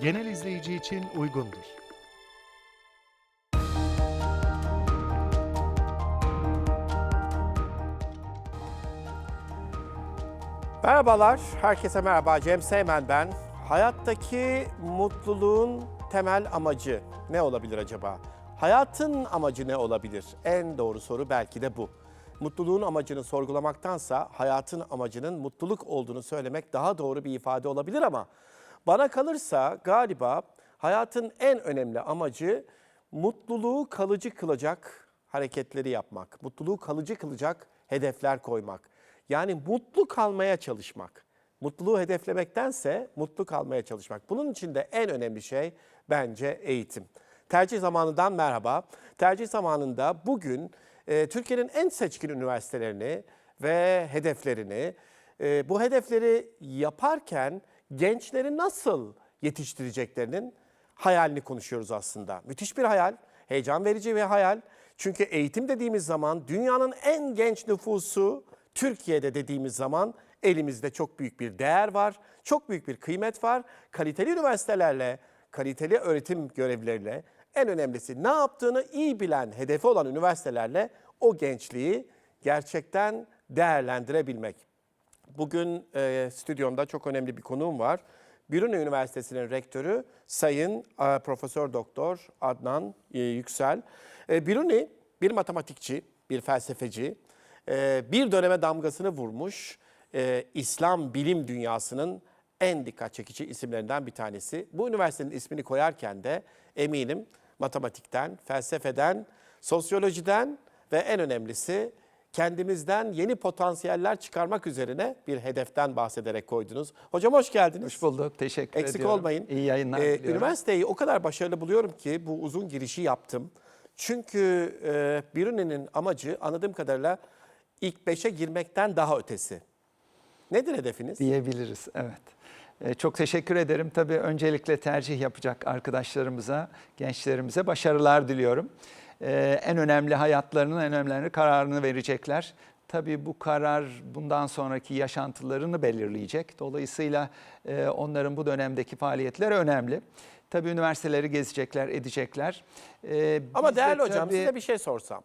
genel izleyici için uygundur. Merhabalar, herkese merhaba. Cem Seymen ben. Hayattaki mutluluğun temel amacı ne olabilir acaba? Hayatın amacı ne olabilir? En doğru soru belki de bu. Mutluluğun amacını sorgulamaktansa hayatın amacının mutluluk olduğunu söylemek daha doğru bir ifade olabilir ama bana kalırsa galiba hayatın en önemli amacı mutluluğu kalıcı kılacak hareketleri yapmak, mutluluğu kalıcı kılacak hedefler koymak. Yani mutlu kalmaya çalışmak. Mutluluğu hedeflemektense mutlu kalmaya çalışmak. Bunun için de en önemli şey bence eğitim. Tercih zamanından merhaba. Tercih zamanında bugün e, Türkiye'nin en seçkin üniversitelerini ve hedeflerini, e, bu hedefleri yaparken gençleri nasıl yetiştireceklerinin hayalini konuşuyoruz aslında. Müthiş bir hayal, heyecan verici bir hayal. Çünkü eğitim dediğimiz zaman dünyanın en genç nüfusu Türkiye'de dediğimiz zaman elimizde çok büyük bir değer var, çok büyük bir kıymet var. Kaliteli üniversitelerle, kaliteli öğretim görevlileriyle en önemlisi ne yaptığını iyi bilen, hedefi olan üniversitelerle o gençliği gerçekten değerlendirebilmek. Bugün e, stüdyomda çok önemli bir konuğum var. Biruni Üniversitesi'nin rektörü Sayın e, Profesör Doktor Adnan e, Yüksel. E, Biruni bir matematikçi, bir felsefeci, e, bir döneme damgasını vurmuş e, İslam bilim dünyasının en dikkat çekici isimlerinden bir tanesi. Bu üniversitenin ismini koyarken de eminim matematikten, felsefeden, sosyolojiden ve en önemlisi kendimizden yeni potansiyeller çıkarmak üzerine bir hedeften bahsederek koydunuz. Hocam hoş geldiniz. Hoş bulduk. Teşekkür Eksik ediyorum. olmayın. İyi yayınlar Ee, diliyorum. Üniversiteyi o kadar başarılı buluyorum ki bu uzun girişi yaptım. Çünkü e, Biruni'nin amacı anladığım kadarıyla ilk beşe girmekten daha ötesi. Nedir hedefiniz? Diyebiliriz, evet. Ee, Çok teşekkür ederim. Tabii öncelikle tercih yapacak arkadaşlarımıza, gençlerimize başarılar diliyorum. Ee, En önemli hayatlarının en önemli kararını verecekler. Tabii bu karar bundan sonraki yaşantılarını belirleyecek. Dolayısıyla e, onların bu dönemdeki faaliyetleri önemli. Tabii üniversiteleri gezecekler, edecekler. Ee, Ama biz de değerli hocam tabii- size bir şey sorsam.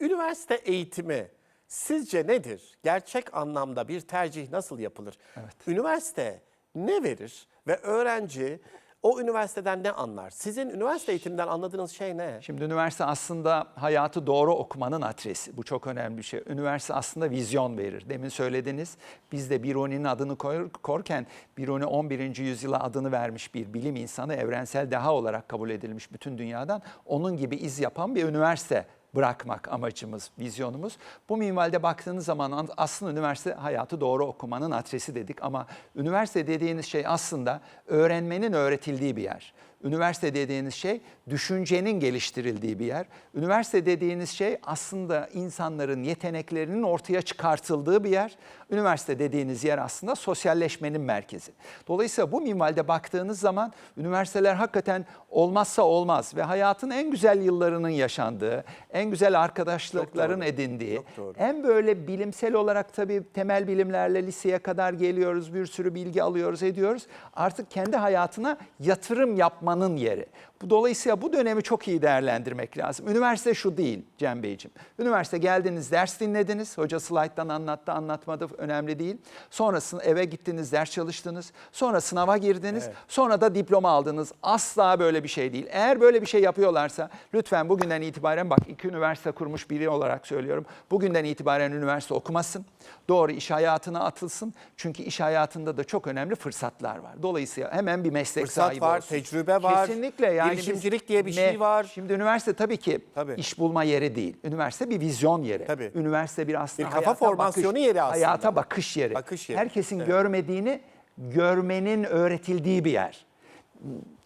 Üniversite eğitimi sizce nedir? Gerçek anlamda bir tercih nasıl yapılır? Üniversite ne verir ve öğrenci o üniversiteden ne anlar? Sizin üniversite eğitiminden anladığınız şey ne? Şimdi üniversite aslında hayatı doğru okumanın adresi. Bu çok önemli bir şey. Üniversite aslında vizyon verir. Demin söylediniz. Biz de Biruni'nin adını koy- korken Biruni 11. yüzyıla adını vermiş bir bilim insanı evrensel deha olarak kabul edilmiş bütün dünyadan. Onun gibi iz yapan bir üniversite bırakmak amacımız, vizyonumuz. Bu minvalde baktığınız zaman aslında üniversite hayatı doğru okumanın adresi dedik ama üniversite dediğiniz şey aslında öğrenmenin öğretildiği bir yer. Üniversite dediğiniz şey düşüncenin geliştirildiği bir yer. Üniversite dediğiniz şey aslında insanların yeteneklerinin ortaya çıkartıldığı bir yer. Üniversite dediğiniz yer aslında sosyalleşmenin merkezi. Dolayısıyla bu minvalde baktığınız zaman üniversiteler hakikaten olmazsa olmaz ve hayatın en güzel yıllarının yaşandığı, en güzel arkadaşlıkların edindiği, en böyle bilimsel olarak tabii temel bilimlerle liseye kadar geliyoruz, bir sürü bilgi alıyoruz, ediyoruz. Artık kendi hayatına yatırım yapmanın yeri. Dolayısıyla bu dönemi çok iyi değerlendirmek lazım. Üniversite şu değil Cem Beyciğim. Üniversite geldiniz, ders dinlediniz. Hoca slayttan anlattı, anlatmadı önemli değil. Sonrasında eve gittiniz, ders çalıştınız. Sonra sınava girdiniz. Sonra da diploma aldınız. Asla böyle bir şey değil. Eğer böyle bir şey yapıyorlarsa lütfen bugünden itibaren bak iki üniversite kurmuş biri olarak söylüyorum. Bugünden itibaren üniversite okumasın. Doğru iş hayatına atılsın. Çünkü iş hayatında da çok önemli fırsatlar var. Dolayısıyla hemen bir meslek Fırsat sahibi var, olsun. tecrübe var, Kesinlikle yani biz- girişimcilik diye bir şey var. Şimdi üniversite tabii ki Tabii. iş bulma yeri değil. Üniversite bir vizyon yeri. Tabii. Üniversite bir aslında Bir kafa formasyonu bakış, yeri aslında. Hayata bakış yeri. Bakış yeri, Herkesin evet. görmediğini görmenin öğretildiği bir yer.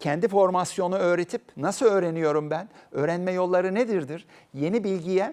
Kendi formasyonu öğretip nasıl öğreniyorum ben? Öğrenme yolları nedirdir? Yeni bilgiye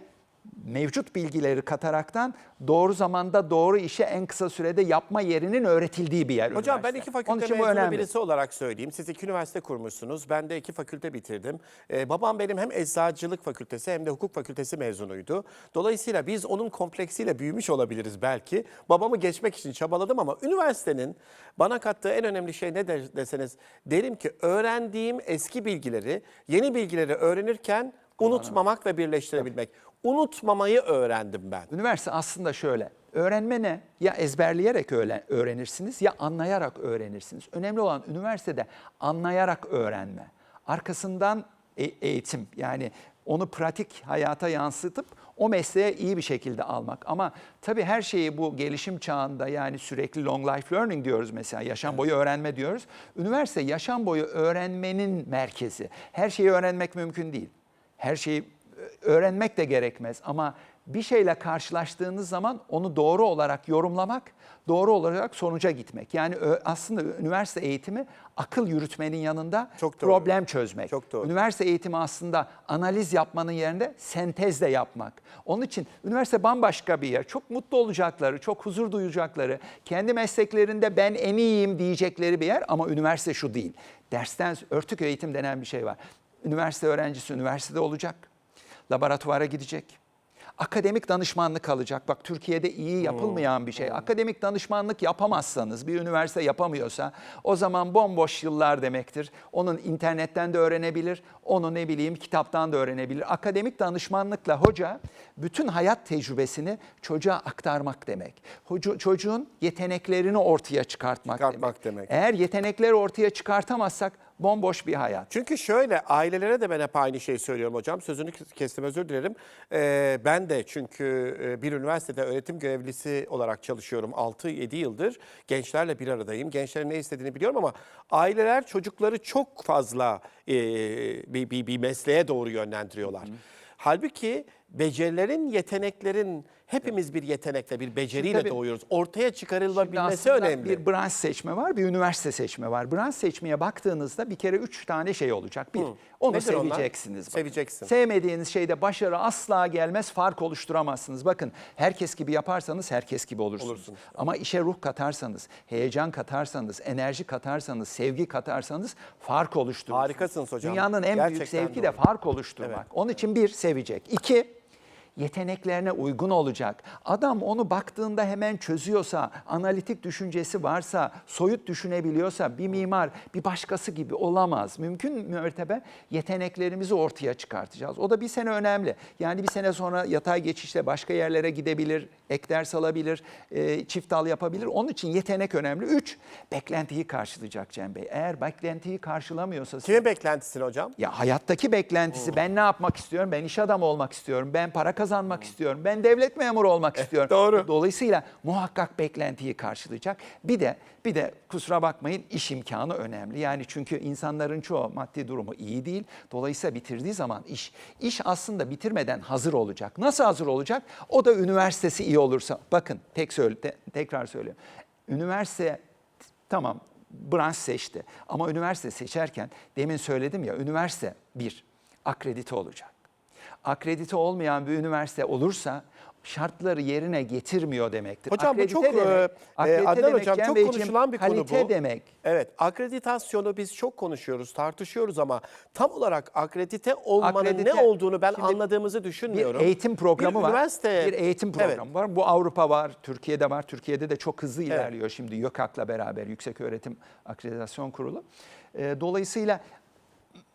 mevcut bilgileri kataraktan doğru zamanda doğru işi en kısa sürede yapma yerinin öğretildiği bir yer. Hocam ben üniversite. iki fakülte mezunu önemli. birisi olarak söyleyeyim. Siz iki üniversite kurmuşsunuz. Ben de iki fakülte bitirdim. Ee, babam benim hem eczacılık fakültesi hem de hukuk fakültesi mezunuydu. Dolayısıyla biz onun kompleksiyle büyümüş olabiliriz belki. Babamı geçmek için çabaladım ama üniversitenin bana kattığı en önemli şey ne deseniz derim ki öğrendiğim eski bilgileri, yeni bilgileri öğrenirken unutmamak ve birleştirebilmek. Unutmamayı öğrendim ben. Üniversite aslında şöyle. Öğrenme ne? Ya ezberleyerek öğren- öğrenirsiniz ya anlayarak öğrenirsiniz. Önemli olan üniversitede anlayarak öğrenme. Arkasından e- eğitim yani onu pratik hayata yansıtıp o mesleğe iyi bir şekilde almak. Ama tabii her şeyi bu gelişim çağında yani sürekli long life learning diyoruz mesela yaşam boyu öğrenme diyoruz. Üniversite yaşam boyu öğrenmenin merkezi. Her şeyi öğrenmek mümkün değil. Her şeyi öğrenmek de gerekmez ama bir şeyle karşılaştığınız zaman onu doğru olarak yorumlamak, doğru olarak sonuca gitmek. Yani aslında üniversite eğitimi akıl yürütmenin yanında Çok doğru. problem çözmek. Çok doğru. Üniversite eğitimi aslında analiz yapmanın yerinde sentez de yapmak. Onun için üniversite bambaşka bir yer. Çok mutlu olacakları, çok huzur duyacakları, kendi mesleklerinde ben en iyiyim diyecekleri bir yer ama üniversite şu değil. Dersten örtük eğitim denen bir şey var. Üniversite öğrencisi üniversitede olacak. Laboratuvara gidecek. Akademik danışmanlık alacak. Bak Türkiye'de iyi yapılmayan bir şey. Akademik danışmanlık yapamazsanız, bir üniversite yapamıyorsa o zaman bomboş yıllar demektir. Onun internetten de öğrenebilir, onu ne bileyim kitaptan da öğrenebilir. Akademik danışmanlıkla hoca bütün hayat tecrübesini çocuğa aktarmak demek. Hoca, çocuğun yeteneklerini ortaya çıkartmak, Çıkartmak demek. Eğer yetenekleri ortaya çıkartamazsak bomboş bir hayat. Çünkü şöyle ailelere de ben hep aynı şeyi söylüyorum hocam. Sözünü kestim özür dilerim. Ee, ben de çünkü e, bir üniversitede öğretim görevlisi olarak çalışıyorum 6-7 yıldır. Gençlerle bir aradayım. Gençlerin ne istediğini biliyorum ama aileler çocukları çok fazla e, bir, bir, bir mesleğe doğru yönlendiriyorlar. Halbuki becerilerin, yeteneklerin hepimiz bir yetenekle, bir beceriyle tabii- doğuyoruz. Ortaya çıkarılabilmesi önemli. Bir branş seçme var, bir üniversite seçme var. Branş seçmeye baktığınızda bir kere üç tane şey olacak. Bir, onu Nedir seveceksiniz. bakın. Seveceksin. Sevmediğiniz şeyde başarı asla gelmez, fark oluşturamazsınız. Bakın herkes gibi yaparsanız herkes gibi olursunuz. Olursun. Ama işe ruh katarsanız, heyecan katarsanız, enerji katarsanız, sevgi katarsanız fark oluşturursunuz. Harikasınız hocam. Dünyanın en büyük Gerçekten zevki de doğru. fark oluşturmak. Onun için bir, sevecek. İki, yeteneklerine uygun olacak. Adam onu baktığında hemen çözüyorsa, analitik düşüncesi varsa, soyut düşünebiliyorsa bir mimar bir başkası gibi olamaz. Mümkün mertebe yeteneklerimizi ortaya çıkartacağız. O da bir sene önemli. Yani bir sene sonra yatay geçişle başka yerlere gidebilir, ek ders alabilir, e, çift dal yapabilir. Onun için yetenek önemli. Üç, beklentiyi karşılayacak Cem Bey. Eğer beklentiyi karşılamıyorsa... Kimin beklentisini hocam? Ya hayattaki beklentisi ben ne yapmak istiyorum? Ben iş adamı olmak istiyorum. Ben para kazanmak istiyorum. Ben devlet memuru olmak istiyorum. doğru. Dolayısıyla muhakkak beklentiyi karşılayacak. Bir de bir de kusura bakmayın iş imkanı önemli. Yani çünkü insanların çoğu maddi durumu iyi değil. Dolayısıyla bitirdiği zaman iş iş aslında bitirmeden hazır olacak. Nasıl hazır olacak? O da üniversitesi iyi olursa. Bakın tek söyle te- tekrar söylüyorum. Üniversite tamam branş seçti. Ama üniversite seçerken demin söyledim ya üniversite bir akredite olacak. Akredite olmayan bir üniversite olursa şartları yerine getirmiyor demektir. Hocam bu Akredite çok, e, e, akredite Adnan demek hocam çok konuşulan bir konu bu. demek. Evet, akreditasyonu biz çok konuşuyoruz, tartışıyoruz ama tam olarak akredite olmanın Akredite- ne olduğunu ben anladığımızı Bir düşünmüyorum. eğitim programı Bir var. üniversite- Bir eğitim Evet. programı var. Bu Avrupa var, Türkiye'de var. Türkiye'de de çok hızlı ilerliyor şimdi YÖKAK'la beraber Yüksek Öğretim Akreditasyon Kurulu. Ee, Dolayısıyla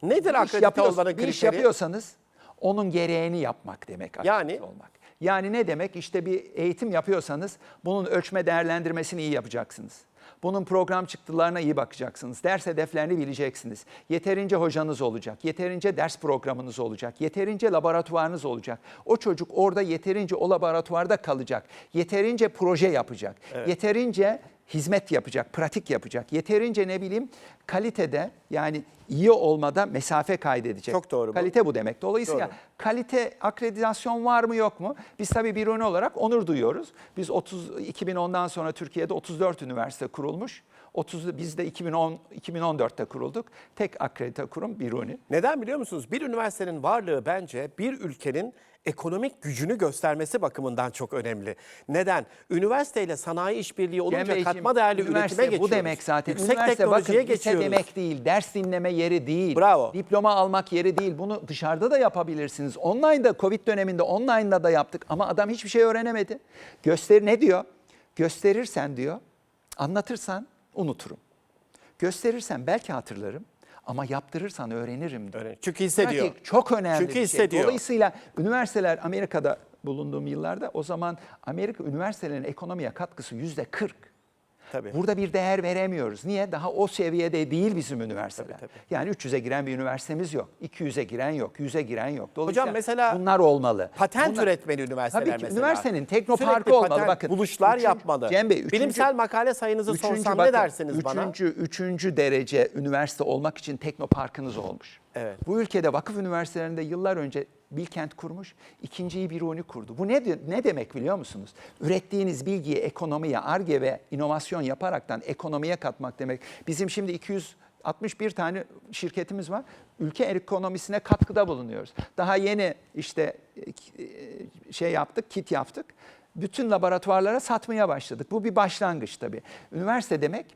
Nedir bir akredite olmanın bir iş kriteri? yapıyorsanız onun gereğini yapmak demek Yani? olmak. Yani ne demek? İşte bir eğitim yapıyorsanız bunun ölçme değerlendirmesini iyi yapacaksınız. Bunun program çıktılarına iyi bakacaksınız. Ders hedeflerini bileceksiniz. Yeterince hocanız olacak. Yeterince ders programınız olacak. Yeterince laboratuvarınız olacak. O çocuk orada yeterince o laboratuvarda kalacak. Yeterince proje yapacak. Yeterince hizmet yapacak, pratik yapacak. Yeterince ne bileyim kalitede yani iyi olmada mesafe kaydedecek. Çok doğru bu. Kalite bu demek. Dolayısıyla Doğru. kalite akreditasyon var mı yok mu? Biz tabii bir ürün olarak onur duyuyoruz. Biz 30 2010'dan sonra Türkiye'de 34 üniversite kurulmuş. 30 biz de 2010 2014'te kurulduk. Tek akredite kurum Biruni. Neden biliyor musunuz? Bir üniversitenin varlığı bence bir ülkenin ekonomik gücünü göstermesi bakımından çok önemli. Neden? Üniversiteyle sanayi işbirliği olunca Cem Beyciğim, katma değerli üretime geçiyoruz. Bu demek zaten. Yüksek üniversite bakın geçiyoruz. demek değil, ders dinleme yeri değil. Bravo. Diploma almak yeri değil. Bunu dışarıda da yapabilirsiniz. Online'da Covid döneminde online'da da yaptık ama adam hiçbir şey öğrenemedi. Göster ne diyor? Gösterirsen diyor, anlatırsan unuturum. Gösterirsen belki hatırlarım ama yaptırırsan öğrenirim diyor. Çünkü hissediyor. Pratik çok önemli Çünkü bir şey. hissediyor. Dolayısıyla üniversiteler Amerika'da bulunduğum yıllarda o zaman Amerika üniversitelerinin ekonomiye katkısı yüzde 40. Tabii. Burada bir değer veremiyoruz. Niye? Daha o seviyede değil bizim üniversiteler. Tabii, Yani 300'e giren bir üniversitemiz yok. 200'e giren yok. 100'e giren yok. Dolayısıyla mesela bunlar olmalı. Patent Bunlar- üretmeli üniversiteler Tabii ki mesela. üniversitenin teknoparkı Sürekli olmalı. patent, Bakın, buluşlar üçüncü- yapmalı. Cem Bey, üçüncü- Bilimsel makale sayınızı Üçüncü sorsam bakın, ne dersiniz bana? üçüncü, Üçüncü derece üniversite olmak için teknoparkınız olmuş. Evet. Bu ülkede vakıf üniversitelerinde yıllar önce Bilkent kurmuş, ikinciyi Biruni kurdu. Bu ne, ne demek biliyor musunuz? Ürettiğiniz bilgiyi ekonomiye, ARGE ve inovasyon yaparaktan ekonomiye katmak demek. Bizim şimdi 261 tane şirketimiz var. Ülke ekonomisine katkıda bulunuyoruz. Daha yeni işte e, şey yaptık, kit yaptık. Bütün laboratuvarlara satmaya başladık. Bu bir başlangıç tabii. Üniversite demek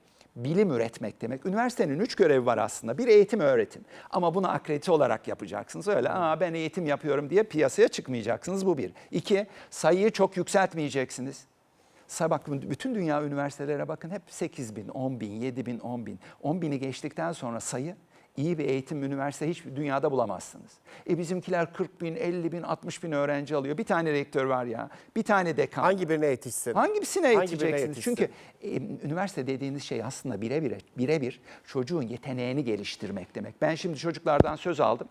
bilim üretmek demek. Üniversitenin üç görevi var aslında. Bir eğitim öğretim. Ama bunu akredite olarak yapacaksınız. Öyle Aa, ben eğitim yapıyorum diye piyasaya çıkmayacaksınız. Bu bir. İki, sayıyı çok yükseltmeyeceksiniz. Sa- Bakın bütün dünya üniversitelere bakın hep 8 bin, 10 bin, 7 bin, 10 bin. 10 bini geçtikten sonra sayı iyi bir eğitim üniversite hiç dünyada bulamazsınız. E bizimkiler 40 bin, 50 bin, 60 bin öğrenci alıyor. Bir tane rektör var ya, bir tane dekan. Hangi birine yetişsin? Hangisine Hangi yetişeceksiniz? yetişsin? Çünkü e, üniversite dediğiniz şey aslında birebir birebir çocuğun yeteneğini geliştirmek demek. Ben şimdi çocuklardan söz aldım.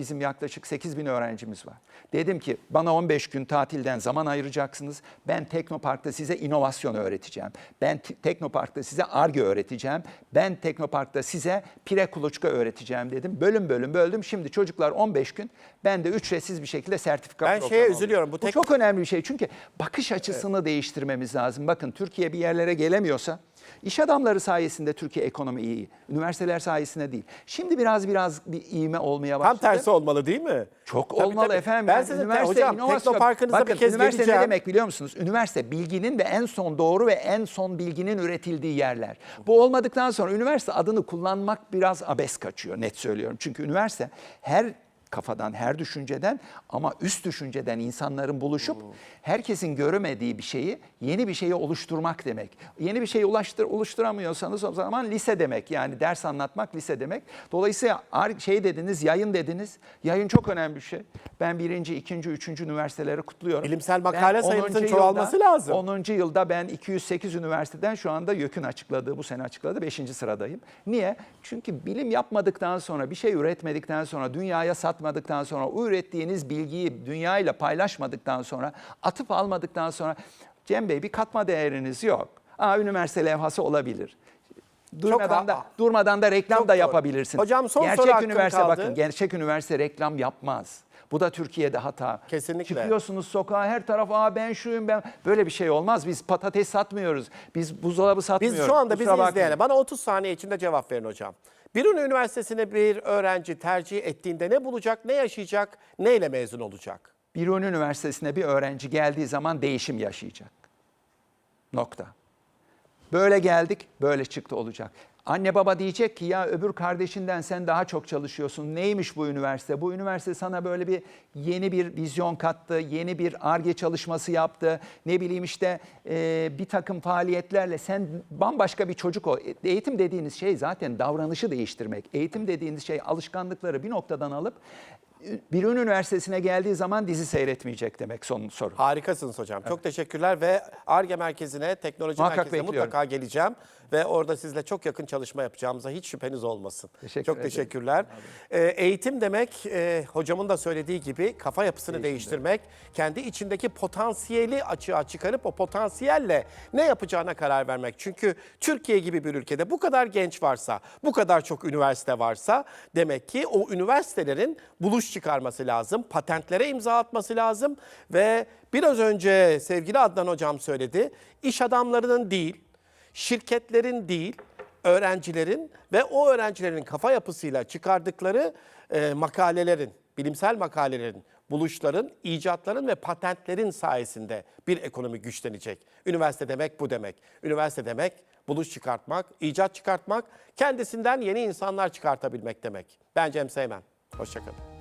Bizim yaklaşık 8 bin öğrencimiz var. Dedim ki bana 15 gün tatilden zaman ayıracaksınız. Ben Teknopark'ta size inovasyon öğreteceğim. Ben Te- Teknopark'ta size ARGE öğreteceğim. Ben Teknopark'ta size pire kuluçka öğreteceğim dedim. Bölüm bölüm böldüm. Şimdi çocuklar 15 gün ben de ücretsiz bir şekilde sertifika Ben şeye alıyorum. üzülüyorum, bu Bu tek- çok önemli bir şey. Çünkü bakış açısını değiştirmemiz lazım. Bakın Türkiye bir yerlere gelemiyorsa iş adamları sayesinde Türkiye ekonomi iyi. Üniversiteler sayesinde değil. Şimdi biraz biraz bir ivme olmaya Tam başladı. tersi olmalı değil mi? Çok Tabii, olmalı tabii. efendim. Ben Yani size üniversite hocam inovasyon- teknoparkınıza Bakın, bir kez üniversite geleceğim. ne demek biliyor musunuz? Üniversite bilginin ve en son doğru ve en son bilginin üretildiği yerler. Bu olmadıktan sonra üniversite adını kullanmak biraz abes kaçıyor net söylüyorum. Çünkü üniversite her kafadan, her düşünceden ama üst düşünceden insanların buluşup herkesin göremediği bir şeyi, yeni bir şeyi oluşturmak demek. Yeni bir şeyi ulaştır, oluşturamıyorsanız o zaman lise demek. Yani ders anlatmak lise demek. Dolayısıyla şey dediniz, yayın dediniz. Yayın çok önemli bir şey. Ben birinci, ikinci, üçüncü üniversiteleri kutluyorum. Bilimsel makale Ben sayımızın 10. çoğalması yılda- lazım. 10. yılda ben 208 üniversiteden şu anda YÖK'ün açıkladığı, bu sene açıkladığı 5. sıradayım. Niye? Çünkü bilim yapmadıktan sonra, bir şey üretmedikten sonra, dünyaya satmadıktan sonra, o ürettiğiniz bilgiyi dünyayla paylaşmadıktan sonra, atıp almadıktan sonra Cem Bey bir katma değeriniz yok. Aa, üniversite levhası olabilir. Durmadan da, ha- durmadan da reklam Çok da doğru. yapabilirsiniz. Hocam son soru gerçek hakkım üniversite kaldı. bakın, gerçek üniversite reklam yapmaz. Bu da Türkiye'de hata. Kesinlikle. Çıkıyorsunuz sokağa her taraf aa ben şuyum ben. Böyle bir şey olmaz. Biz patates satmıyoruz. Biz buzdolabı satmıyoruz. Biz şu anda bizi Kusura bakmayın. izleyene bana 30 saniye içinde cevap verin hocam. Biruni Üniversitesi'ne bir öğrenci tercih ettiğinde ne bulacak, ne yaşayacak, neyle mezun olacak? Biruni Üniversitesi'ne bir öğrenci geldiği zaman değişim yaşayacak. Nokta. Böyle geldik, böyle çıktı olacak. Anne baba diyecek ki ya öbür kardeşinden sen daha çok çalışıyorsun. Neymiş bu üniversite? Bu üniversite sana böyle bir yeni bir vizyon kattı, yeni bir ARGE çalışması yaptı. Ne bileyim işte e, bir takım faaliyetlerle sen bambaşka bir çocuk ol. Eğitim dediğiniz şey zaten davranışı değiştirmek. Eğitim dediğiniz şey alışkanlıkları bir noktadan alıp bir üniversitesine geldiği zaman dizi seyretmeyecek demek son soru. Harikasınız hocam. Çok teşekkürler ve ARGE merkezine, teknoloji Muhakkak merkezine bekliyorum. mutlaka geleceğim. Ve orada sizle çok yakın çalışma yapacağımıza hiç şüpheniz olmasın. Teşekkür çok ederim. teşekkürler. Ee, eğitim demek e, hocamın da söylediği gibi kafa yapısını değiştirmek, kendi içindeki potansiyeli açığa çıkarıp o potansiyelle ne yapacağına karar vermek. Çünkü Türkiye gibi bir ülkede bu kadar genç varsa, bu kadar çok üniversite varsa demek ki o üniversitelerin buluş çıkarması lazım, patentlere imza atması lazım ve biraz önce sevgili Adnan hocam söyledi, iş adamlarının değil, Şirketlerin değil, öğrencilerin ve o öğrencilerin kafa yapısıyla çıkardıkları e, makalelerin, bilimsel makalelerin, buluşların, icatların ve patentlerin sayesinde bir ekonomi güçlenecek. Üniversite demek bu demek. Üniversite demek buluş çıkartmak, icat çıkartmak, kendisinden yeni insanlar çıkartabilmek demek. Ben Cem Seymen. Hoşçakalın.